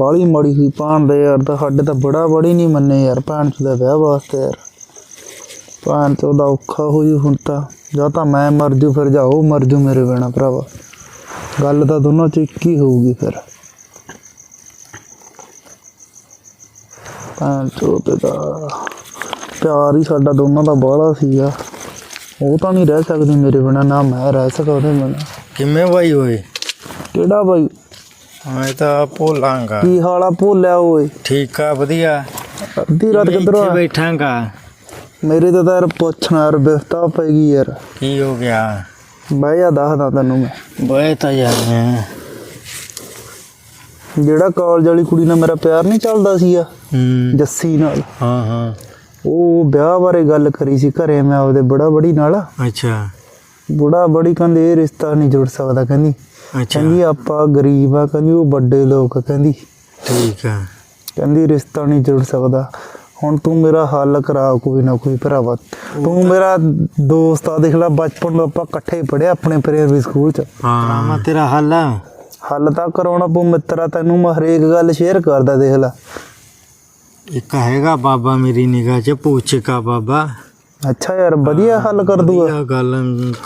ਬਾਲੀ ਮਾੜੀ ਸੀ ਭਾਣ ਦੇ ਯਾਰ ਤਾਂ ਸਾਡੇ ਤਾਂ ਬੜਾ ਬੜੀ ਨਹੀਂ ਮੰਨੇ ਯਾਰ ਭੈਣ ਚ ਦਾ ਵਿਆਹ ਵਾਸਤੇ ਯਾਰ। ਭੈਣ ਚ ਉਹਦਾ ਔਖਾ ਹੋਈ ਹੁਣ ਤਾਂ ਜਾਂ ਤਾਂ ਮੈਂ ਮਰ ਜੂ ਫਿਰ ਜਾਂ ਉਹ ਮਰ ਜੂ ਮੇਰੇ ਬਿਨਾ ਭਰਾਵਾ। ਗੱਲ ਤਾਂ ਦੋਨੋਂ ਚ ਇੱਕ ਹੀ ਹੋਊਗੀ ਫਿਰ। ਭੈਣ ਚੋਦ ਦਾ ਪਿਆਰ ਹੀ ਸਾਡਾ ਦੋਨਾਂ ਦਾ ਬਾਹਲਾ ਸੀਗਾ। ਉਹ ਤਾਂ ਨਹੀਂ ਰਹਿ ਸਕਦੀ ਮੇਰੇ ਬਿਨਾ ਨਾ ਮੈਂ ਰਹਿ ਸਕਾਂ ਉਹਦੇ ਬਿਨਾ। ਕਿਵੇਂ ਬਾਈ ਓਏ? ਕਿਹੜਾ ਬਾਈ? ਮੈਂ ਤਾਂ ਭੋਲਾਂਗਾ। ਕੀ ਹਾਲਾ ਭੁੱਲਿਆ ਓਏ। ਠੀਕ ਆ ਵਧੀਆ। ਅੱਧੀ ਰਾਤ ਮੈਂ ਕਿੱਧਰੋਂ ਆ? ਬੈਠਾਂਗਾ। ਮੇਰੇ ਤਾਂ ਯਾਰ ਪੁੱਛਣਾ ਯਾਰ ਬਿਫਤਾ ਪੈ ਗਈ ਯਾਰ। ਕੀ ਹੋ ਗਿਆ? ਬਹਿ ਜਾ ਦੱਸਦਾ ਤੈਨੂੰ ਮੈਂ। ਬਏ ਤਾਂ ਜਾਂਦੇ ਜਿਹੜਾ ਕਾਲਜ ਵਾਲੀ ਕੁੜੀ ਨਾਲ ਮੇਰਾ ਪਿਆਰ ਨਹੀਂ ਚੱਲਦਾ ਸੀਗਾ ਹੂੰ। ਜੱਸੀ ਨਾਲ। ਹਾਂ ਹਾਂ। ਉਹ ਵਿਆਹ ਬਾਰੇ ਗੱਲ ਕਰੀ ਸੀ ਘਰੇ ਮੈਂ ਆਪਦੇ ਬੜਾ ਬੜੀ ਨਾਲ। ਅੱਛਾ। ਬੜਾ ਬੜੀ ਕਹਿੰਦੇ ਇਹ ਰਿਸ਼ਤਾ ਨਹੀਂ ਜੁੜ ਸਕਦਾ ਕਹਿੰਦੀ। ਅੱਛਾ। ਕਹਿੰਦੀ ਆਪਾਂ ਗਰੀਬ ਆ ਕਹਿੰਦੀ ਉਹ ਵੱਡੇ ਲੋਕ ਆ, ਕਹਿੰਦੀ। ਠੀਕ ਆ। ਕਹਿੰਦੀ ਰਿਸ਼ਤਾ ਨਹੀਂ ਜੁੜ ਸਕਦਾ। ਹੁਣ ਤੂੰ ਮੇਰਾ ਹੱਲ ਕਰਾ ਕੋਈ ਨਾ ਕੋਈ ਭਰਾਵਾ। ਤੂੰ ਮੇਰਾ ਦੋਸਤ ਆ ਦੇਖ ਲੈ ਬਚਪਨ ਤੋਂ ਆਪਾਂ ਇਕੱਠੇ ਪੜ੍ਹੇ ਆਪਣੇ ਪ੍ਰਾਇਮਰੀ ਸਕੂਲ ਚ। ਹਾਂ। ਮੈਂ ਤੇਰਾ ਹੱਲ ਆ। ਹੱਲ ਤਾਂ ਕਰਾਉਣਾ ਪਊ ਮਿੱਤਰਾ ਤੈਨੂੰ ਮੈਂ ਹਰੇਕ ਗੱਲ ਸ਼ੇਅਰ ਕਰਦਾ ਦੇਖ ਲੈ। ਇੱਕ ਹੈਗਾ ਬਾਬਾ ਮੇਰੀ ਨਿਗਾਹ 'ਚ ਪੂਛਕਾ ਬਾਬਾ। ਅੱਛਾ ਯਾਰ ਵਧੀਆ ਹੱਲ ਕਰ ਦੂਗਾ। ਵਧੀਆ ਗੱਲ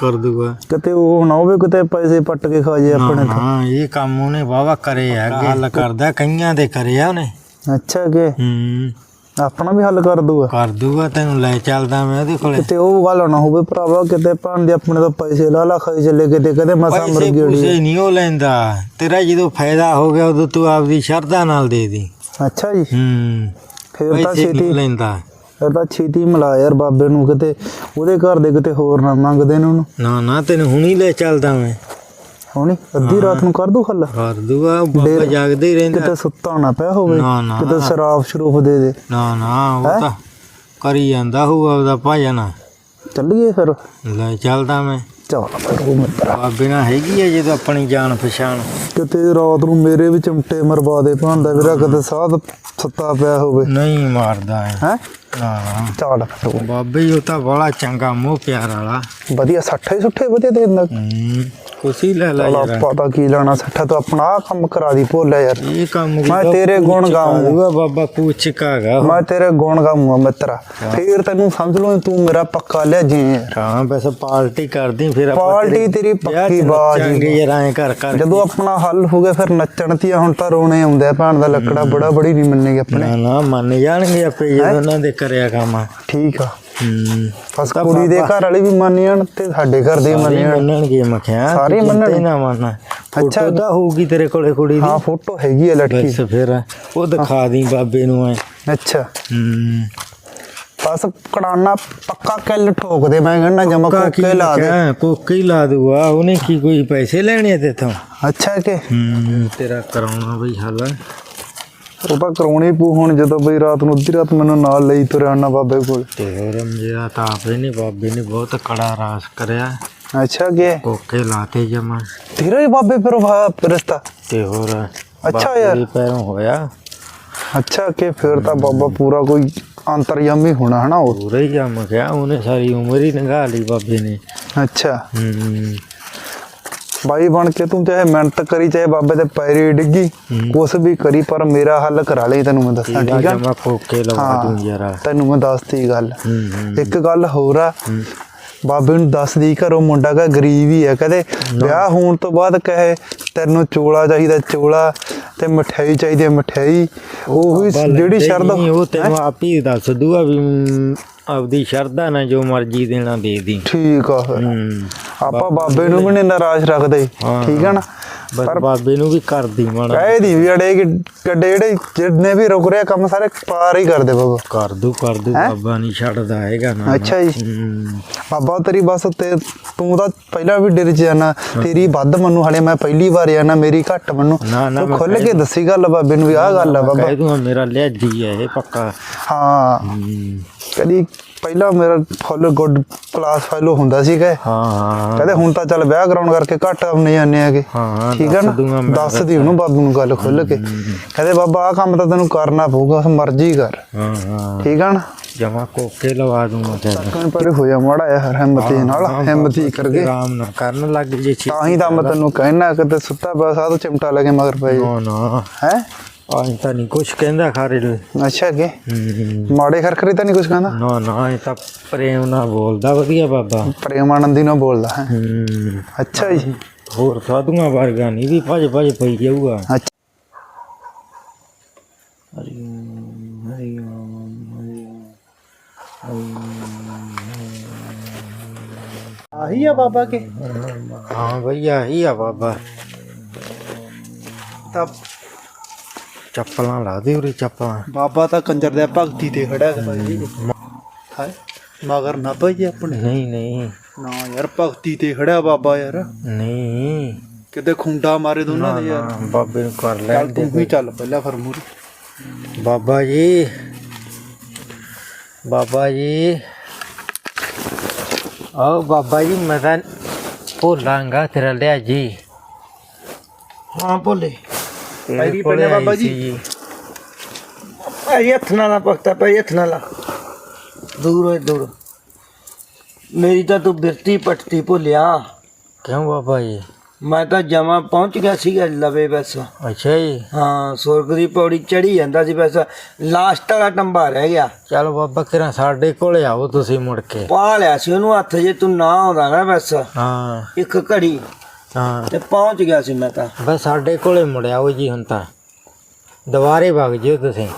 ਕਰ ਦੂਗਾ। ਕਿਤੇ ਉਹ ਨਾ ਹੋਵੇ ਕਿਤੇ ਪੈਸੇ ਪੱਟ ਕੇ ਖਾ ਜੇ ਆਪਣੇ ਤੋਂ। ਹਾਂ ਇਹ ਕੰਮ ਉਹਨੇ ਵਾਵਾ ਕਰੇ ਆ ਹੱਲ ਕਰਦਾ ਕਈਆਂ ਦੇ ਕਰੇ ਆ ਉਹਨੇ। ਅੱਛਾ ਕਿ ਹੂੰ। ਆਪਣਾ ਵੀ ਹੱਲ ਕਰ ਦੂਗਾ। ਕਰ ਦੂਗਾ ਤੈਨੂੰ ਲੈ ਚੱਲਦਾ ਮੈਂ ਉਹਦੇ ਕੋਲੇ। ਕਿਤੇ ਉਹ ਗੱਲ ਨਾ ਹੋਵੇ ਭਰਾਵਾ ਕਿਤੇ ਭਾਣ ਦੇ ਆਪਣੇ ਤੋਂ ਪੈਸੇ ਲਾ ਲਾ ਖਾਈ ਚੱਲੇ ਕਿਤੇ ਕਦੇ ਮਸਾ ਮਰ ਗਈ ਪੂਸੇ ਨਹੀਂ ਉਹ ਲੈਂਦਾ। ਤੇਰਾ ਜਦੋਂ ਫਾਇਦਾ ਹੋ ਗਿਆ ਉਦੋਂ ਤੂੰ ਆਪਦੀ ਸ਼ਰਧਾ ਨਾਲ ਦੇ ਦੀ। ਅੱਛਾ ਜੀ। ਹੂੰ। ਫੇਰ ਤਾਂ ਛੇਤੀ ਲੈਂਦਾ। ਤਾਂ ਛੇਤੀ ਮਿਲਾ ਯਾਰ ਬਾਬੇ ਨੂੰ ਕਿਤੇ ਉਹਦੇ ਘਰ ਦੇ ਕਿਤੇ ਹੋਰ ਨਾ ਮੰਗਦੇ ਨੇ ਉਹਨੂੰ। ਨਾ ਨਾ ਤੈਨੂੰ ਹੁਣੀ ਲੈ ਚੱਲਦਾ ਮੈਂ। ਹੁਣੀ? ਅੱਧੀ ਰਾਤ ਨੂੰ ਕਰ ਦੂ ਹੱਲ ਕਰ ਦੂਗਾ ਬਾਬਾ ਜਾਗਦਾ ਹੀ ਰਹਿੰਦਾ। ਕਿਤੇ ਸੁੱਤਾ ਨਾ ਪਿਆ ਹੋਵੇ ਨਾ, ਨਾ। ਕਿਤੇ ਸ਼ਰਾਬ ਸ਼ਰੂਫ ਦੇ ਦੇ। ਨਾ ਨਾ ਉਹ ਹੈਂ? ਤਾਂ ਕਰੀ ਜਾਂਦਾ ਹੋਊਗਾ ਉਹਦਾ ਭਾਜਨ ਚੱਲੀਏ ਫਿਰ। ਲੈ ਚੱਲਦਾ ਮੈਂ। ਚੱਲ ਬਾਬੇ ਨਾਲ ਹੈਗੀ ਆ ਜਦੋਂ ਆਪਣੀ ਜਾਣ ਪਛਾਣ। ਕਿਤੇ ਰਾਤ ਨੂੰ ਮੇਰੇ ਵੀ ਚਮਟੇ ਮਰਵਾ ਦੇ ਭਾਂਦਾ ਵੀਰਾ ਕਿਤੇ ਸਾਧ ਸੱਤਾ ਪਿਆ ਹੋਵੇ। ਨਹੀਂ ਮਾਰਦਾ ਹੈ ਹੈ? ਚੱਲ ਫਿਰ। ਬਾਬੇ ਹੀ ਉਹ ਤਾਂ ਬੜਾ ਚੰਗਾ ਮੋਹ ਪਿਆਰ ਵਾਲਾ। ਵਧੀਆ ਸੱਠੇ ਸੁੱਠੇ ਵਧੀਆ ਦੇ ਦਿੰਦਾ ਹੂੰ ਕੁਛ ਹੀ ਲੈ ਲੈ ਚਲ ਯਾਰ। ਆਪਾਂ ਤਾਂ ਕੀ ਲੈਣਾ ਸੱਠਾ ਤੋਂ ਆਪਣਾ ਆਹ ਕੰਮ ਕਰਾ ਦੀ ਭੋਲਿਆ ਯਾਰ। ਇਹ ਕੰਮ ਮੈਂ ਤੇਰੇ ਗੁਣ ਗਾਊਂਗਾ। ਗਾਉਂਗਾ ਬਾਬਾ ਪੂਛਕਾਗਾ ਮੈਂ ਤੇਰੇ ਗੁਣ ਗਾਉਂਗਾ ਮਿੱਤਰਾ। ਫੇਰ ਤੈਨੂੰ ਸਮਝ ਲਓ ਤੂੰ ਮੇਰਾ ਪੱਕਾ ਲਿਆ ਜੀ ਹਾਂ ਬਸ ਪਾਰਟੀ ਕਰਦੀ ਫਿਰ ਆਪਾਂ ਪਾਰਟੀ ਤੇਰੀ ਪੱਕੀ ਬਾਜੀ ਨੱਚਾਂਗੇ ਯਾਰ ਐਂ ਕਰ ਕਰ ਜਦੋਂ ਆਪਣਾ ਹੱਲ ਹੋ ਗਿਆ ਫਿਰ ਨੱਚਣ ਤੀ ਹੁਣ ਤਾਂ ਰੋਣੇ ਆਉਂਦੇ ਭੈਣ ਦਾ ਲੱਕੜਾ ਬੜਾ ਬੜੀ ਨਹੀਂ ਮੰਨੇਗੇ ਆਪਣੇ। ਨਾ ਨਾ ਮੰਨ ਜਾਣਗੇ ਆਪੇ ਜਦੋਂ ਉਹਨਾਂ ਦੇ। ਕਰਿਆ ਕੰਮ। ਠੀਕ ਆ। ਹੂੰ। ਬਸ ਕੁੜੀ ਦੇ ਘਰ ਵਾਲੇ ਵੀ ਮੰਨ ਜਾਣ ਤੇ ਸਾਡੇ ਘਰ ਦੇ ਮੰਨ ਜਾਣ। ਮੰਨਣਗੇ ਮੈਂ ਕਿਹਾ? ਸਾਰੇ ਤੂੰ ਮੰਨਣਗੇ। ਨਾ ਮੰਨ। ਅੱਛਾ। ਤਾਂ ਹੋਊਗੀ ਤੇਰੇ ਕੋਲੇ ਕੁੜੀ ਦੀ। ਹਾਂ ਫੋਟੋ ਹੈਗੀ ਆ ਲੜਕੀ। ਬਸ ਫਿਰ ਉਹ ਦਿਖਾ ਦੀ ਬਾਬੇ ਨੂੰ ਐ। ਅੱਛਾ। ਹੂੰ। ਬਸ ਕੜਾਨਾ ਪੱਕਾ ਕਿੱਲ ਠੋਕ ਦੇ ਮੈਂ ਕਹਿੰਦਾ ਜਮਾ ਕੋਕੇ ਲਾ ਦੇ। ਕੋਕੇ ਹੀ ਲਾ ਦੂਗਾ ਉਹਨੇ ਕੀ ਕੋਈ ਪੈਸੇ ਲੈਣੇ ਆ ਤੇਥੋਂ? ਅੱਛਾ ਕਿ ਹੂੰ ਤੇਰਾ ਕਰਾਉਣਾ ਬਈ ਹੱਲ। ਉਹ ਤਾਂ ਕਰਾਉਣੀ ਪੂ ਹੁਣ ਜਦੋਂ ਬਈ ਰਾਤ ਨੂੰ ਅੱਧੀ ਰਾਤ ਮੈਨੂੰ ਨਾਲ ਲਈ ਤੁਰਿਆ ਨਾ ਬਾਬੇ ਕੋਲ। ਤੇ ਮੇਰਾ ਤਾਂ ਆਪੇ ਨਹੀਂ ਬਾਬੇ ਨੇ ਬਹੁਤ ਕੜਾ ਰਾਸ ਕਰਿਆ। ਅੱਛਾ ਕਿ? ਕੋਕੇ ਲਾਤੇ ਜਮਾ। ਤੇਰਾ ਹੀ ਬਾਬੇ ਫਿਰ ਵਾ- ਰਿਸ਼ਤਾ? ਤੇ ਹੋਰ ਅੱਛਾ ਯਾਰ। ਪੈਰੋਂ ਹੋਇਆ। ਅੱਛਾ ਕਿ ਫਿਰ ਤਾਂ ਬਾਬਾ ਪੂਰਾ ਕੋਈ ਅੰਤਰਯਾਮੀ ਹੋਣਾ ਹਨਾ ਉਹ। ਪੂਰਾ ਹੀ ਜੰਮ ਗਿਆ ਉਹਨੇ ਸਾਰੀ ਉਮਰ ਹੀ ਲੰਘਾ ਲਈ ਬਾਬੇ ਨੇ। ਅੱਛਾ। ਹੂੰ। ਬਾਈ ਬਣ ਕੇ ਤੂੰ ਚਾਹੇ ਮਿਹਨਤ ਕਰੀ ਚਾਹੇ ਬਾਬੇ ਦੇ ਪੈਰੀ ਡਿੱਗੀ। ਕੁਛ ਵੀ ਕਰੀ ਪਰ ਮੇਰਾ ਹੱਲ ਕਰਾ ਲਈ ਤੈਨੂੰ ਮੈਂ ਦੱਸਾਂ ਠੀਕ ਆ ਜਮਾ ਕੋਕੇ ਲਵਾ। ਦੂੰ ਯਾਰ ਤੈਨੂੰ ਮੈਂ ਦੱਸਤੀ ਗੱਲ ਇੱਕ ਗੱਲ ਹੋਰ ਆ। ਬਾਬੇ ਨੂੰ ਦੱਸਦੀ ਘਰੋਂ ਮੁੰਡਾ ਕਾ ਗਰੀਬ ਹੀ ਆ ਕਹਦੇ ਵਿਆਹ ਹੋਣ ਤੋਂ ਬਾਅਦ ਕਹੇ ਤੈਨੂੰ ਚੋਲਾ ਚਾਹੀਦਾ ਚੋਲਾ ਤੇ ਮਠਿਆਈ ਚਾਹੀਦੀ ਹੈ ਮਠਿਆਈ ਉਹ ਜਿਹੜੀ ਸ਼ਰਦ ਉਹ ਤੈਨੂੰ ਆਪ ਹੀ ਦੱਸ ਦੂਗਾ ਵੀ ਮ, ਆਪਦੀ ਸ਼ਰਧਾ ਨਾਲ ਜੋ ਮਰਜ਼ੀ ਦੇਣਾ ਦੇ ਦੀ। ਠੀਕ ਆ ਫਿਰ। ਹੂੰ। ਆਪਾਂ ਬਾਬੇ ਨੂੰ ਵੀ ਨਹੀਂ ਨਾਰਾਜ਼ ਰੱਖਦੇ। ਠੀਕ ਆ ਨਾ? ਪਰ ਬਾਬੇ ਨੂੰ ਵੀ ਕਰਦੀ ਮਾਣਾ ਕਹੇ ਦੀ ਵੀ ਅੜੇ ਕਿ ਗੱਡੇ ਜਿਹੜੇ ਜਿੰਨੇ ਵੀ ਰੁਕ ਰਿਹਾ ਕੰਮ ਸਾਰੇ ਪਾਰ ਹੀ ਕਰਦੇ ਬਾਬਾ। ਕਰ ਦੂ ਕਰ ਦੂ? ਬਾਬਾ ਨਹੀਂ ਛੱਡਦਾ ਹੈਗਾ ਨਾ। ਅੱਛਾ ਜੀ। ਬਾਬਾ ਤੇਰੀ ਬਸ ਤੇ ਤੂੰ ਤਾਂ ਪਹਿਲਾਂ ਵੀ ਡਰ ਜਾਣਾ ਤੇਰੀ ਵੱਧ ਮੰਨੂ ਹਲੇ ਮੈਂ ਪਹਿਲੀ ਵਾਰ ਜਾਣਾ ਮੇਰੀ ਘੱਟ ਮੰਨੂ। ਨਾ, ਨਾ, ਤੂੰ ਖੁੱਲ ਕੇ ਦੱਸੀ ਗੱਲ ਬਾਬੇ ਨੂੰ ਵੀ ਆਹ ਗੱਲ ਆ ਬਾਬਾ। ਕਹਿ ਮੇਰਾ ਲਿਆਜੀ ਹੈ ਇਹ ਪੱਕਾ। ਹੂੰ। ਕਦੀ ਪਹਿਲਾਂ ਮੇਰਾ ਫੁੱਲ ਗੁੱਡ ਕਲਾਸ ਫੈਲੋ ਹੁੰਦਾ ਸੀ ਕਿ ਹਾਂ ਹਾਂ। ਕਹਿੰਦੇ ਹੁਣ ਤਾਂ ਚੱਲ ਵਿਆਹ ਕਰਾਉਣ ਕਰਕੇ ਘੱਟ ਆਉਣੇ ਜਾਂਦੇ ਆਗੇ ਹਾਂ ਠੀਕ ਆ ਦੂੰਗਾ ਨਾ ਦੱਸ ਦੀ ਉਹਨੂੰ ਬਾਬੂ ਨੂੰ ਗੱਲ ਖੁੱਲ ਕੇ। ਕਹਿੰਦੇ ਬਾਬਾ ਆਹ ਕੰਮ ਤਾਂ ਤੈਨੂੰ ਕਰਨਾ ਪਊਗਾ ਮਰਜ਼ੀ ਕਰ। ਹਾਂ ਹਾਂ। ਠੀਕ ਆ ਨਾ? ਜਮਾ ਕੋਕੇ ਲਵਾ ਦੂੰਗਾ ਤੈਨੂੰ। ਕੋਈ ਪਰ ਹੋਇਆ ਮਾੜਾ ਯਾਰ ਹਿੰਮਤੀ ਨਾਲ ਹਾਂ, ਹਿੰਮਤੀ ਕਰਕੇ ਆਰਾਮ ਨਾਲ ਕਰਨ ਲੱਗ ਜੇ ਤਾਂ ਹੀ ਤਾਂ ਮੈਂ ਤੈਨੂੰ ਕਹਿਣਾ ਕਿ ਤੇ ਸੁੱਤਾ ਪਿਆ ਸਾਧ ਚਿਮਟਾ ਲੈ ਕੇ ਮਗਰ ਪੈ ਜਾ ਨਾ ਨਾ। ਹੈ? ਅੱਜ ਤਾਂ ਨਹੀਂ ਕੁਛ ਕਹਿੰਦਾ ਖਾਰੇ ਨੂੰ ਅੱਛਾ ਅੱਗੇ? ਮਾੜੇ ਖਰਖਰੇ ਤਾਂ ਨਹੀਂ ਕੁਝ ਕਹਿੰਦਾ? ਨਾ ਨਾ ਇਹ ਤਾਂ ਪ੍ਰੇਮ ਨਾਲ ਬੋਲਦਾ ਵਧੀਆ ਬਾਬਾ। ਪ੍ਰੇਮਾਨੰਦੀ ਨਾਲ ਬੋਲਦਾ ਹੈ? ਅੱਛਾ ਜੀ। ਹੋਰ ਸਾਧੂਆਂ ਵਰਗਾ ਨਹੀਂ ਵੀ ਭੱਜ ਭੱਜ ਪਈ ਜਾਊਗਾ। ਅੱਛਾ। ਆਹੀ ਆ ਬਾਬਾ ਕੇ? ਹਾਂ ਭਈਆ ਹੀ ਆ ਬਾਬਾ। ਤਾਂ ਚੱਪਲਾਂ ਲਾ ਦੇ ਉਰੇ ਚੱਪਲਾਂ। ਬਾਬਾ ਤਾਂ ਕੰਜਰ ਦੇ ਭਗਤੀ ਤੇ ਖੜਾ ਹੈ ਭਾਈ ਹਾਏ ਮਗਰ ਨਾ ਪਈ ਆਪਣੇ। ਨਹੀਂ ਨਹੀਂ। ਨਾ ਯਾਰ ਭਗਤੀ ਤੇ ਖੜਾ ਬਾਬਾ ਯਾਰ। ਨਹੀਂ। ਕਿਤੇ ਖੁੰਡਾ ਮਾਰੇ ਦੋਨਾਂ ਦੇ ਯਾਰ। ਬਾਬੇ ਨੂੰ ਕਰ ਲੈ ਤੂੰ ਵੀ ਚੱਲ ਪਹਿਲਾਂ ਫਿਰ ਮੂਰੀ ਬਾਬਾ ਜੀ। ਬਾਬਾ ਜੀ। ਆਓ ਬਾਬਾ ਜੀ ਮੈਂ ਤਾਂ ਭੋਲਾਂਗਾ ਤੇਰਾ ਲਿਆ ਜੀ। ਹਾਂ ਭੋਲੇ ਪੈਰੀ ਪੈਣੇ ਬਾਬਾ ਜੀ। ਭਾਈ ਹੱਥ ਨਾਲ ਨਾ ਪਖਤਾ ਭਾਈ ਹੱਥ ਨਾਲ ਲਾ। ਦੂਰ ਹੋਏ ਦੂਰ। ਮੇਰੀ ਤਾਂ ਤੂੰ ਬਿਰਤੀ ਪਟਤੀ ਭੁੱਲਿਆ। ਕਿਉਂ ਬਾਬਾ ਜੀ? ਮੈਂ ਤਾਂ ਜਮਾ ਪਹੁੰਚ ਗਿਆ ਸੀਗਾ ਲਵੇ ਬਸ। ਅੱਛਾ ਜੀ। ਹਾਂ ਸੁਰਗ ਦੀ ਪੌੜੀ ਚੜੀ ਜਾਂਦਾ ਸੀ ਬਸ। ਲਾਸਟ ਵਾਲਾ ਟੰਬਾ ਰਹਿ ਗਿਆ। ਚਲੋ ਬਾਬਾ ਕਿਰਾਂ ਸਾਡੇ ਕੋਲੇ ਆਓ ਤੁਸੀਂ ਮੁੜ ਕੇ। ਪਾ ਲਿਆ ਸੀ ਉਹਨੂੰ ਹੱਥ ਜੇ ਤੂੰ ਨਾ ਆਉਂਦਾ ਨਾ ਬਸ। ਹਾਂ। ਇੱਕ ਘੜੀ। ਹਾਂ। ਤੇ ਪਹੁੰਚ ਗਿਆ ਸੀ ਮੈਂ ਤਾਂ। ਬਸ ਸਾਡੇ ਕੋਲੇ ਮੁੜ ਆਓ ਜੀ ਹੁਣ ਤਾਂ। ਦੁਬਾਰੇ ਵਗ ਜਿਓ ਤੁਸੀਂ।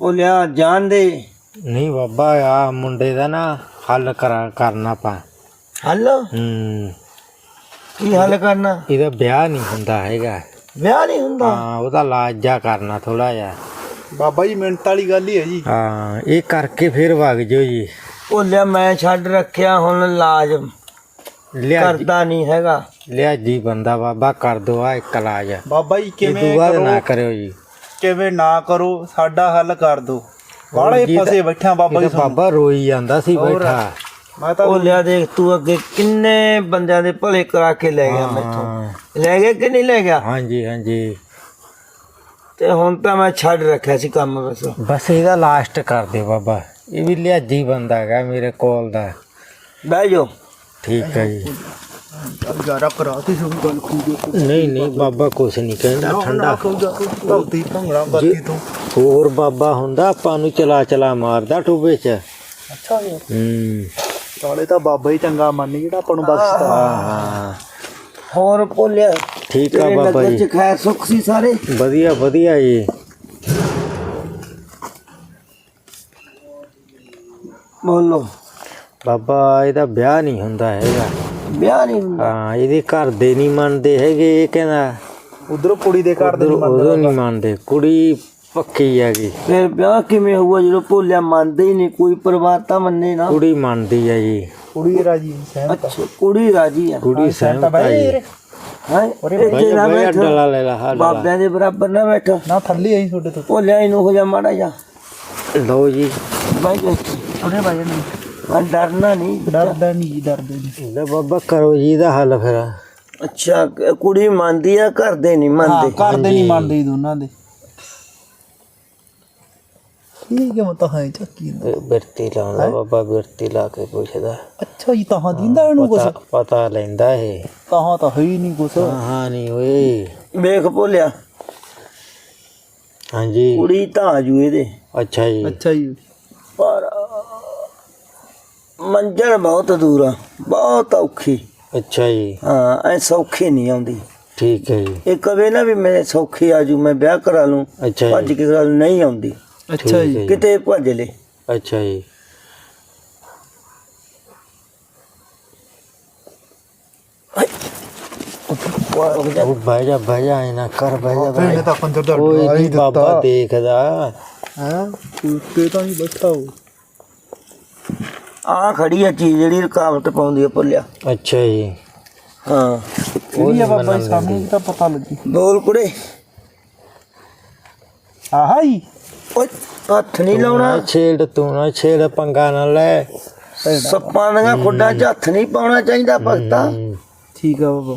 ਉਹ ਲਿਆ ਜਾਣ ਦੇ। ਨਹੀਂ ਬਾਬਾ ਆ ਮੁੰਡੇ ਦਾ ਨਾ ਹੱਲ ਕਰਾ ਕਰਨਾ ਪਾ ਹੱਲ? ਹੂੰ। ਕੀ ਹੱਲ ਕਰਨਾ? ਇਹਦਾ ਵਿਆਹ ਨਹੀਂ ਹੁੰਦਾ ਹੈਗਾ। ਵਿਆਹ ਨਹੀਂ ਹੁੰਦਾ? ਹਾਂ ਉਹਦਾ ਇਲਾਜ ਜਾ ਕਰਨਾ ਥੋੜਾ ਜਿਹਾ। ਬਾਬਾ ਜੀ ਮਿੰਟ ਵਾਲੀ ਗੱਲ ਹੀ ਹੈ ਜੀ। ਹਾਂ ਇਹ ਕਰਕੇ ਫਿਰ ਵਗ ਜਿਓ ਜੀ। ਉਹ ਲਿਆ ਮੈਂ ਛੱਡ ਰੱਖਿਆ ਹੁਣ ਲਾਜ ਲਿਆ ਕਰਦਾ ਨਹੀਂ ਹੈਗਾ। ਲਿਆ ਜੀ ਬੰਦਾ ਬਾਬਾ ਕਰ ਦੋ ਆ ਇੱਕ ਇਲਾਜ। ਇਹ ਬਾਬਾ ਜੀ ਕਿਵੇਂ ਨਾ ਕਰੋ? ਕਰਿਓ ਜੀ। ਕਿਵੇਂ ਨਾ ਕਰੋ ਸਾਡਾ ਹੱਲ ਕਰ ਦੋ। ਬਾਲੇ ਜੀ ਤਾਂ- ਫਸੇ ਬੈਠਾ ਬਾਬਾ ਜੀ ਬਾਬਾ ਰੋਈ ਜਾਂਦਾ ਸੀ। ਬੈਠਾ। ਮੈਂ ਤਾਂ ਉਹ ਲਿਆ ਦੇਖ ਤੂੰ ਅੱਗੇ ਕਿੰਨੇ ਬੰਦਿਆਂ ਦੇ ਭਲੇ ਕਰਾ ਕੇ ਲੈ ਗਿਆ ਮੈਥੋਂ। ਹਾਂ ਲੈ ਗਿਆ ਕਿ ਨਹੀਂ ਲੈ ਗਿਆ? ਹਾਂਜੀ ਹਾਂਜੀ। ਤੇ ਹੁਣ ਤਾਂ ਮੈਂ ਛੱਡ ਰੱਖਿਆ ਸੀ ਕੰਮ ਬਸ। ਬਸ ਇਹਦਾ ਲਾਸਟ ਕਰ ਦਿਓ ਬਾਬਾ। ਇਹ ਵੀ ਲਿਆਜੀ ਬੰਦਾ ਹੈਗਾ ਮੇਰੇ ਕੋਲ ਦਾ। ਬਹਿ ਜਾਓ। ਠੀਕ ਹੈ ਜੀ। ਗਾਰਾ ਕਰਾਤੀ ਸੁਣ ਗੱਲ ਖੂਗੇ ਨਹੀਂ ਨਹੀਂ ਬਾਬਾ ਕੁਛ ਨਹੀਂ ਕਹਿੰਦਾ ਠੰਡਾ। ਭਗਤੀ ਭੰਗੜਾ ਬਾਤੀ ਤੋਂ। ਹੋਰ ਬਾਬਾ ਹੁੰਦਾ ਆਪਾਂ ਨੂੰ ਚਲਾ ਚਲਾ ਮਾਰਦਾ ਟੂਬੇ 'ਚ। ਅੱਛਾ ਜੀ। ਹੂੰ। ਸਾਲੇ ਤਾਂ ਬਾਬਾ ਹੀ ਚੰਗਾ ਮੰਨ ਜਿਹੜਾ ਆਪਾਂ ਨੂੰ ਬਖਸ਼ਦਾ। ਹਾਂ ਹਾਂ। ਹੋਰ ਭੋਲਿਆ ਠੀਕ ਆ ਬਾਬਾ ਜੀ। ਚ ਖੈਰ ਸੁੱਖ ਸੀ ਸਾਰੇ? ਵਧੀਆ ਵਧੀਆ ਜੀ। ਬੋਲੋ। ਬਾਬਾ ਇਹਦਾ ਵਿਆਹ ਨਹੀਂ ਹੁੰਦਾ ਹੈਗਾ। ਵਿਆਹ ਨਹੀਂ ਹੁੰਦਾ? ਹਾਂ ਇਹਦੇ ਘਰ ਦੇ ਨਹੀਂ ਮੰਨਦੇ ਹੈਗੇ ਇਹ ਕਹਿੰਦਾ। ਉਧਰੋਂ ਕੁੜੀ ਦੇ ਘਰ ਦੇ ਉਧਰ ਨਹੀਂ ਮੰਨਦੇ ਕੁੜੀ ਪੱਕੀ ਹੈਗੀ। ਫਿਰ ਵਿਆਹ ਕਿਵੇਂ ਹੋਊਗਾ ਜਦੋਂ ਭੋਲਿਆ ਮੰਨਦੇ ਹੀ ਨਹੀਂ ਕੋਈ ਪਰਿਵਾਰ ਤਾਂ ਮੰਨੇ ਨਾ? ਕੁੜੀ ਮੰਨਦੀ ਹੈ ਜੀ। ਕੁੜੀ ਰਾਜੀ ਸਹਿਮਤ ਅੱਛਾ ਕੁੜੀ ਰਾਜੀ ਆ। ਕੁੜੀ ਸਹਿਮਤ ਹੈ ਜੀ। ਹਾਂ? ਇੱਥੇ ਨਾ ਬੈਠੋ। ਡਲਾ ਲੈ ਲਾ ਹਾਂ ਡਲਾ। ਬਾਬਿਆਂ ਦੇ ਬਰਾਬਰ ਨਾ ਬੈਠੋ। ਨਾ ਥੱਲੇ ਆਈ ਤੁਹਾਡੇ ਤੋਂ। ਭੋਲਿਆ ਇਹਨੂੰ ਹੋ ਜਾ ਮਾੜਾ ਜਾ ਲਓ ਜੀ। ਬਾਈ ਉਹਨੇ ਬਾਈ ਨਹੀਂ ਡਰਨਾ ਨਹੀਂ ਡਰਦਾ ਨਹੀਂ ਜੀ ਡਰਦੇ ਨਹੀਂ। ਲੈ ਬਾਬਾ ਕਰੋ ਜੀ ਇਹਦਾ ਹੱਲ ਫਿਰ। ਅੱਛਾ ਕ- ਕੁੜੀ ਮੰਨਦੀ ਆ ਘਰ ਦੇ ਨਹੀਂ ਹਾਂ ਮੰਨਦੇ? ਘਰ ਦੇ ਨਹੀਂ ਮੰਨਦੇ ਜੀ ਦੋਨਾਂ ਦੇ। ਠੀਕ ਹੈ ਮੈਂ ਤਾਂ ਹਾਂ ਚੱਕੀ ਨਾ ਇਹ ਬਿਰਤੀ ਲਾਉਂਦਾ ਬਾਬਾ ਬਿਰਤੀ ਲਾ ਕੇ ਪੁੱਛਦਾ। ਅੱਛਾ ਜੀ ਤਾਂ ਦਿੰਦਾ ਇਹਨੂੰ ਕੁਛ? ਪਤਾ ਪਤਾ ਲੈਂਦਾ ਇਹ। ਤਾਂ ਤਾਂ ਹੈ ਹੀ ਨਹੀਂ ਕੁਛ। ਹਾਂ ਹਾਂ ਨਹੀਂ ਓਏ। ਵੇਖ ਭੋਲਿਆ? ਹਾਂਜੀ। ਕੁੜੀ ਤਾਂ ਆਜੂ ਇਹਦੇ। ਅੱਛਾ ਜੀ। ਅੱਛਾ ਜੀ। ਪਰ ਮੰਜ਼ਲ ਬਹੁਤ ਦੂਰ ਆ ਬਹੁਤ ਔਖੀ। ਅੱਛਾ ਜੀ। ਹਾਂ ਐ ਸੌਖੀ ਨਹੀਂ ਆਉਂਦੀ। ਠੀਕ ਹੈ ਜੀ। ਇਹ ਕਵੇ ਨਾ ਵੀ ਮੈਂ ਸੌਖੀ ਆਜੂ ਮੈਂ ਵਿਆਹ ਕਰਾ ਲੂੰ ਅੱਛਾ ਭੱਜ ਜੀ ਕੇ ਗੱਲ ਨਹੀਂ ਆਉਂਦੀ। ਅੱਛਾ ਜੀ। ਕਿਤੇ ਭੱਜ ਲੈ। ਅੱਛਾ ਜੀ। ਉਹ ਬਹਿ ਜਾ ਬਹਿ ਜਾ ਇਹਨਾਂ ਕਰ ਬਹਿ ਜਾ ਬਹਿ ਜਾ। ਤਾਂ ਕੰਜਰ ਦਾ ਨਹੀਂ ਬਾਬਾ ਦੇਖਦਾ। ਹੈ? ਉੱਤੇ ਤਾਂ ਹੀ ਬੈਠਾ ਹੋ ਆ ਖੜੀ ਆ ਚੀਜ਼ ਜਿਹੜੀ ਰੁਕਾਵਟ ਪਾਉਂਦੀ ਆ ਭੁੱਲਿਆ ਅੱਛਾ ਜੀ। ਹਾਂ। ਕਿਹੜੀ ਆ ਬਾਬਾ ਜੀ ਸਾਹਮਣੇ ਦੀ ਤਾਂ ਪਤਾ ਲੱਗੀ। ਬੋਲ ਕੁੜੇ। ਆਹਾ ਓਏ ਹੱਥ ਨਹੀਂ ਲਾਉਣਾ। ਛੇੜ ਤੂੰ ਨਾ ਛੇੜ ਪੰਗਾ ਨਾ ਲੈ। ਸੱਪਾਂ ਦੀਆਂ ਖੁੱਡਾਂ 'ਚ ਹੱਥ ਨਹੀਂ ਪਾਉਣਾ ਚਾਹੀਦਾ ਭਗਤਾ। ਠੀਕ ਆ ਬਾਬਾ।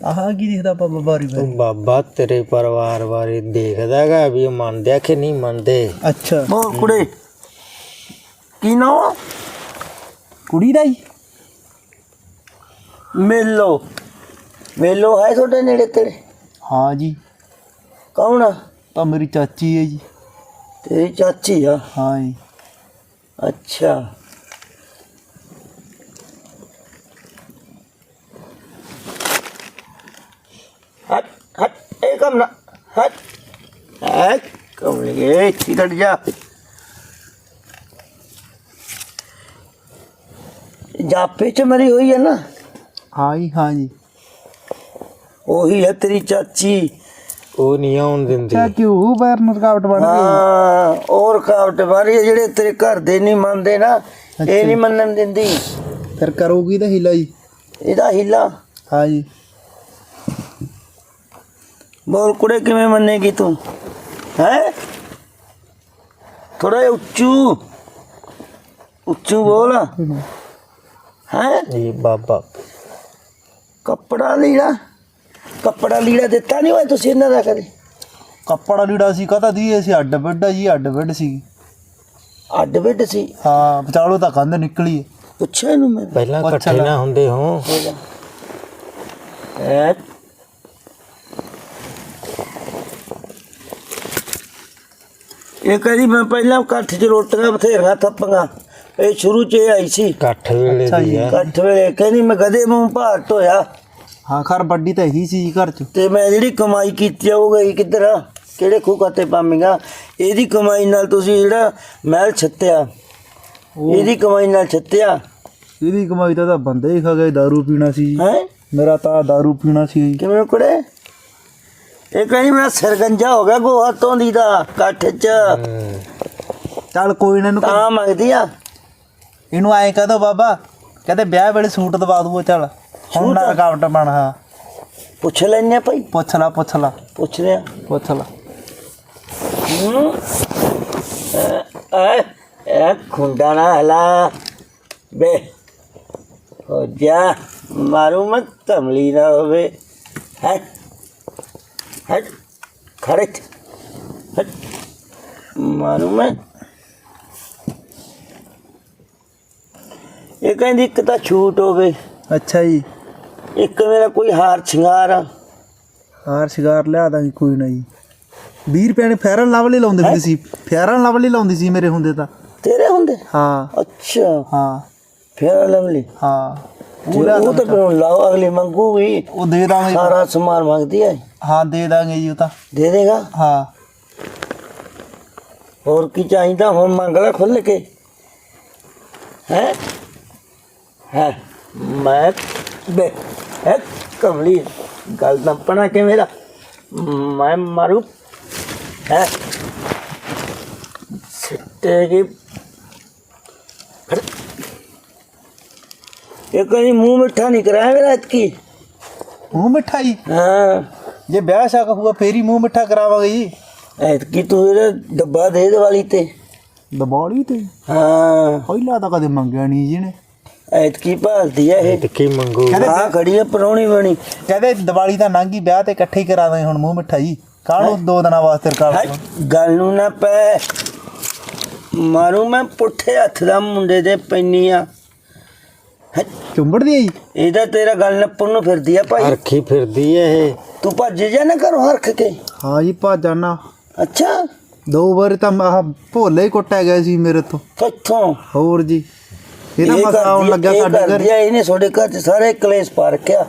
ਆਹਾ ਕੀ ਦਿਖਦਾ ਬਾਬਾ ਬਾਰੀ ਤੂੰ ਬਾਬਾ ਤੇਰੇ ਪਰਿਵਾਰ ਬਾਰੇ ਦੇਖਦਾ ਹੈਗਾ ਵੀ ਉਹ ਮੰਨਦੇ ਆ ਕਿ ਨਹੀਂ ਮੰਨਦੇ। ਅੱਛਾ। ਬੋਲ ਕੁੜੇ ਕੀ ਨਾ ਕੁੜੀ ਦਾ ਹੀ। ਮਿਲੋ। ਮੇਲੋ ਹੈ ਤੁਹਾਡੇ ਨੇੜੇ ਤੇੜੇ ਹਾਂ ਜੀ। ਕੌਣ ਆ? ਤਾਂ ਮੇਰੀ ਚਾਚੀ ਹੈ ਜੀ। ਤੇਰੀ ਚਾਚੀ ਆ? ਹਾਂ ਜੀ। ਅੱਛਾ ਹਟ ਹਟ ਇਹ ਕੰਮ ਨਾ ਹਟ ਹਟ ਚਿਕਟ ਜਾ। ਜਾਪੇ ਚ ਮਰੀ ਹੋਈ ਹੈ ਨਾ? ਹਾਂ ਜੀ ਹਾਂ ਜੀ ਉਹੀ ਹੈ ਤੇਰੀ ਚਾਚੀ। ਉਹ ਨਹੀਂ ਆਉਣ ਦਿੰਦੀ। ਚਾ ਕਿਉਂ ਪੈਰ ਨੂੰ ਰੁਕਾਵਟ ਬਣ ਗਈ। ਹਾਂ ਔਰ ਕਾਵਟ ਬਾਰੀ ਹੈ, ਜਿਹੜੇ ਤੇਰੇ ਘਰ ਦੇ ਨਹੀਂ ਮੰਨਦੇ ਨਾ ਇਹ ਨਹੀਂ ਮੰਨਣ ਦਿੰਦੀ। ਫਿਰ ਕਰੋਗੀ ਤਾਂ ਹਿਲਾ ਜੀ ਇਹਦਾ ਹਿੱਲਾ। ਹਾਂ ਜੀ ਬੋਲ ਕੁੜੇ ਕਿਵੇਂ ਮੰਨੇਗੀ ਤੂੰ? ਹੈ? ਥੋੜਾ ਉੱਚੂ। ਉੱਚੂ ਬੋਲ। ਹੈ? ਇਹ ਬਾਬਾ। ਕੱਪੜਾ ਲੀੜਾ। ਕੱਪੜਾ ਲੀੜਾ ਦਿੱਤਾ ਨਹੀਂ ਹੋਇਆ ਤੁਸੀਂ ਇਹਨਾਂ ਦਾ ਕਦੇ? ਕੱਪੜਾ ਲੀੜਾ ਸੀ ਕਹਤਾ ਦੀ ਅਸੀਂ ਅੱਡ ਬੈੱਡ ਜੀ ਅੱਡ ਬੈੱਡ ਸੀ। ਅੱਡ ਬਿੱਡ ਸੀ? ਹਾਂ ਵਿਚਾਲੋ ਤਾਂ ਕੰਧ ਨਿਕਲੀ। ਪੁੱਛਿਆ ਇਹਨੂੰ ਮੈਂ। ਪਹਿਲਾਂ ਇਕੱਠੇ। ਨਾ ਹੁੰਦੇ ਹੋ ਜਾ। ਐ ਇਹ ਕਹਿੰਦੀ ਮੈਂ ਪਹਿਲਾਂ ਕੱਠ 'ਚ ਰੋਟੀਆਂ ਬਥੇਰੀਆਂ ਥੱਪੀਆਂ ਇਹ ਸ਼ੁਰੂ 'ਚ ਇਹ ਆਈ ਸੀ ਇਕੱਠ ਵੇਲੇ ਅੱਛਾ ਦੀ ਜੀ। ਆ ਕੱਠ ਵੇਲੇ ਕਹਿੰਦੀ ਮੈਂ ਗਧੇ ਮੂੰਹ ਭਾਰ ਢੋਇਆ ਹਾਂ ਖਰ ਵੱਡੀ ਤਾਂ ਇਹੀ ਸੀ ਜੀ ਘਰ ਚ ਤੇ ਮੈਂ ਜਿਹੜੀ ਕਮਾਈ ਕੀਤੀ ਆ ਉਹ ਗਈ ਕਿੱਧਰ ਆ ਕਿਹੜੇ ਖੂਹ ਖਾਤੇ ਪਾਵਾਂਗਾ ਇਹਦੀ ਕਮਾਈ ਨਾਲ ਤੁਸੀਂ ਜਿਹੜਾ ਮਹਿਲ ਛੱਤਿਆ ਇਹਦੀ ਕਮਾਈ ਨਾਲ ਛੱਤਿਆ ਇਹਦੀ ਕਮਾਈ ਤਾਂ ਤਾਂ ਬੰਦੇ ਹੀ ਖਾ ਗਏ दारू ਪੀਣਾ ਸੀ ਜੀ। ਹੈ ਮੇਰਾ ਤਾਂ दारू ਪੀਣਾ ਸੀ ਜੀ। ਕਿਵੇਂ ਕੁੜੇ ਇਹ ਕਹਿੰਦੀ ਮੇਰਾ ਸਿਰ ਗੰਜਾ ਹੋ ਗਿਆ ਗੋਹਾ ਧੋਂਦੀ ਦਾ ਕੱਠ 'ਚ। ਚੱਲ ਕੋਈ ਨਾ ਇਹਨੂੰ ਤਾਂ ਮੰਗਦੀ ਆ। ਇਹਨੂੰ ਐਂ ਕਹਦੋ ਬਾਬਾ ਕਹਿੰਦੇ ਵਿਆਹ ਵੇਲੇ ਸੂਟ ਦਵਾ ਦੂਓ ਚੱਲ। ਹੁਣ ਨਾ? ਰਕਾਵਟ ਬਣ ਹਾਂ। ਪੁੱਛ ਆ ਭਾਈ। ਪੁੱਛ ਲਾ ਪੁੱਛ ਲਾ। ਪੁੱਛ ਰਿਆ ਪੁੱਛ ਲਾ। ਐ ਐ ਖੁੰਡਾ ਨਾ ਹਲਾ। ਬੇ ਹੋ ਜਾ। ਮਾਰੂ ਮਤ ਤਮਲੀ ਨਾ ਹੋਵੇ। ਹੈ? ਹਟ ਖੜੇ ਹਟ ਮਾਰੂ ਮੈਂ। ਇਹ ਕਹਿੰਦੀ ਇੱਕ ਤਾਂ ਛੂਟ ਹੋਵੇ। ਅੱਛਾ ਜੀ। ਇੱਕ ਮੇਰਾ ਕੋਈ ਹਾਰ ਸ਼ਿੰਗਾਰ ਆ। ਹਾਰ ਸ਼ਿਗਾਰ ਲਿਆ ਦਾਂਗੇ ਕੋਈ ਨਾ ਜੀ। 20 ਰੁਪਏ ਨੇ ਫੈਰਨ ਲਵਲੀ ਲਾਉਂਦੇ ਹੁੰਦੇ ਸੀ। ਫੈਰਨ ਲਵਲੀ ਲਾਉਂਦੀ ਸੀ ਮੇਰੇ ਹੁੰਦੇ ਤਾਂ। ਤੇਰੇ ਹੁੰਦੇ? ਹਾਂ। ਅੱਛਾ। ਹਾਂ। ਫੇਰ ਲਵਲੀ ਹਾਂ। ਉਹ ਉਹ ਤਾਂ ਫਿਰ ਲਾਓ ਅਗਲੀ ਮੰਗੂਗੀ। ਉਹ ਦੇ ਦਾਂਗੇ ਸਾਰਾ ਸਮਾਨ ਮੰਗਦੀ ਹੈ ਹਾਂ ਦੇ ਦਾਂਗੇ ਜੀ ਉਹ ਤਾਂ। ਦੇ ਦੇਗਾ? ਹਾਂ। ਹੋਰ ਕੀ ਚਾਹੀਦਾ? ਹੁਣ ਮੰਗ ਲੈ ਖੁੱਲ ਕੇ। ਹੈ? ਹੈ? ਮੈਂ ਬੇ ਹੈ? ਕਮਲੀ ਗੱਲ ਤਾਂ ਪਣਾ ਕੇ ਮੇਰਾ ਮੈਂ ਮਾਰੂ। ਹੈ? ਸਿੱਟੇ ਕੀ ਇਹ ਕੋਈ ਮੂੰਹ ਮਿੱਠਾ ਨਹੀਂ ਕਰਾਇਆ ਮੇਰਾ ਕੀ ਮੂੰਹ ਮਿੱਠਾ ਜੀ? ਹਾਂ। ਜੇ ਵਿਆਹ ਸ਼ਾਕ ਹੋਊਗਾ ਫੇਰ ਹੀ ਮੂੰਹ ਮਿੱਠਾ ਕਰਾਵਾਂਗੇ ਜੀ। ਐਤਕੀ ਤੂੰ ਇਹਦਾ ਡੱਬਾ ਦੇ ਦੀਵਾਲੀ ਤੇ। ਦਬਾੜੀ ਤੇ? ਹਾਂ। ਪਹਿਲਾਂ ਤਾਂ ਕਦੇ ਮੰਗਿਆ ਨਹੀਂ ਜੀ ਨੇ ਐਤਕੀ ਭਾਲਦੀ ਹੈ ਇਹ। ਤੇ ਕੀ ਮੰਗੂ? ਆ ਖੜੀ ਹੈ ਪਰੌਣੀ ਬਣੀ। ਕਹਿੰਦੇ ਦੀਵਾਲੀ ਤਾਂ ਲੰਘੀ ਵਿਆਹ ਤੇ ਇਕੱਠੇ ਹੀ ਕਰਾ ਦਾਂਗੇ ਹੁਣ ਮੂੰਹ ਮਿੱਠਾ ਜੀ। ਕਾਹਨੂੰ ਦੋ ਦਿਨਾਂ ਵਾਸਤੇ ਹਟ, ਗੱਲ ਨੂੰ ਨਾ ਪੈ। ਮਾਰੂ ਮੈਂ ਪੁੱਠੇ ਹੱਥ ਦਾ ਮੁੰਡੇ ਦੇ ਪੈਣੀ ਆ। ਚੁੰਬੜਦੀ ਹੈ ਜੀ? ਇਹਦਾ ਤੇਰਾ ਗੱਲ ਨੱਪਣ ਨੂੰ ਫਿਰਦੀ ਆ ਭਾਈ। ਹਰਖੀ ਫਿਰਦੀ ਐ ਇਹ। ਤੂੰ ਭੱਜ ਜਾ ਨਾ ਕਰੋ ਹਰਖ ਕੇ। ਹਾਂ ਜੀ ਭੱਜ ਜਾਣਾ ਅੱਛਾ। ਦੋ ਵਾਰ ਤਾਂ ਆਹ ਭੋਲੇ ਹੀ ਕੁੱਟਿਆ ਗਿਆ ਸੀ ਮੇਰੇ ਤੋਂ। ਕਿੱਥੋਂ? ਹੋਰ ਜੀ ਇਹਦਾ ਇਹ ਮਸਾ ਆਉਣ ਲੱਗਾ ਸਾਡੇ ਘਰ। ਇਹਨੇ ਤੁਹਾਡੇ ਘਰ ਚ ਸਾਰੇ ਕਲੇਸ਼ ਪਾ ਰੱਖਿਆ।